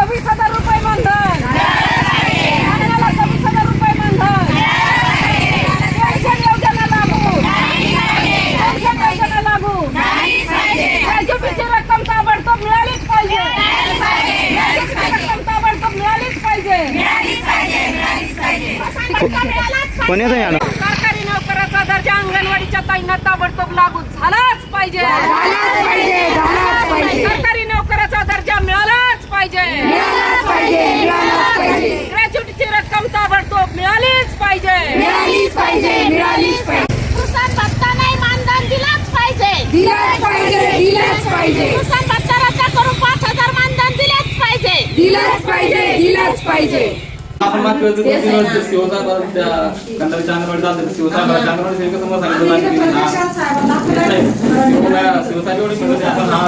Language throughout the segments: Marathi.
सव्वीस हजार रुपये मानधन. महिन्याला सव्वीस हजार रुपये मानधन. पेन्शन योजना लागू. पेन्शन योजना लागू. ग्रॅज्युटीची रक्कम ताबडतोब मिळालीच पाहिजे. रक्कम ताबडतोब मिळालीच पाहिजे. कोणी सरकारी नोकराचा दर्जा अंगणवाडीच्या ताईंना ताबडतोब पाहिजे ग्रॅज्युटीची रक्कम ताबडतोब मिळालीच पाहिजे मिळालीच पाहिजे मिळालीच पाहिजे नुकसान भत्ता नाही मानधन दिलाच पाहिजे दिलाच पाहिजे दिलाच पाहिजे नुकसान भत्ता रद्द करून पाच हजार मानधन दिलेच पाहिजे दिलाच पाहिजे दिलाच पाहिजे आपण मागच्या वेळेस दोन तीन वर्ष शिवसाहेब अंगणवाडी शिवसाहेबाच्या अंगणवाडी समोर सांगितलं हा- एवढी आपण हा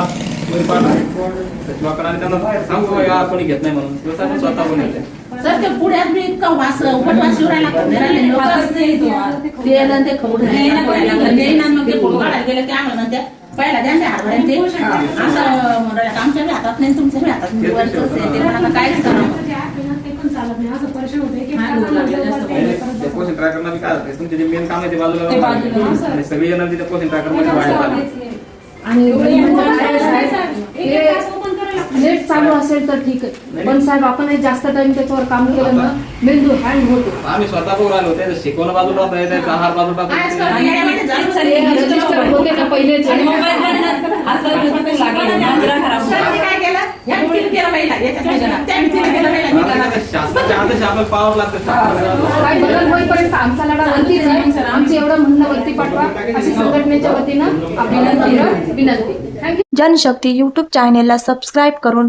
वरी पाडला. त्याच्यामुळे आणि त्यांना सांगू का, कोणी घेत नाही म्हणून. शिवसाहेब स्वतः कोणी येते सर ते पुण्यात मी इतकं वास उपटवास येऊ राहिला. घराले लोकच नाही तो. ते आणि ते खवड मग ते फोटो काढायला गेले ते आम्हाला म्हणते पहिला द्या ना हात ते. असं म्हणाले आमच्या बी हातात नाही तुमच्या बी हातात नाही. वरचंच आहे. ते म्हणाला काहीच करा ते पोषण ट्रॅकरना बी काय होते तुमचे जे मेन काम आहे ते बाजूला आणि सगळी एनर्जी त्या पोषण ट्रॅकरमध्ये आली नेट चालू असेल तर ठीक आहे. पण साहेब आपण हे जास्त टाइम त्याच्यावर काम केलं ना मेंदू हँग होतो. आम्ही स्वतः आलो त्याचं शिकवणं बाजूला होतं त्याचा आहार बाजूला. हे होते. ना पहिलेच. ते आमचा लढा वरतीच आहे आमचं एवढं म्हणणं वरती पाठवा. अशी संघटनेच्या वतीनं आपल्याला विनंती. जनशक्ती यूट्यूब चॅनेलला सबस्क्राईब करून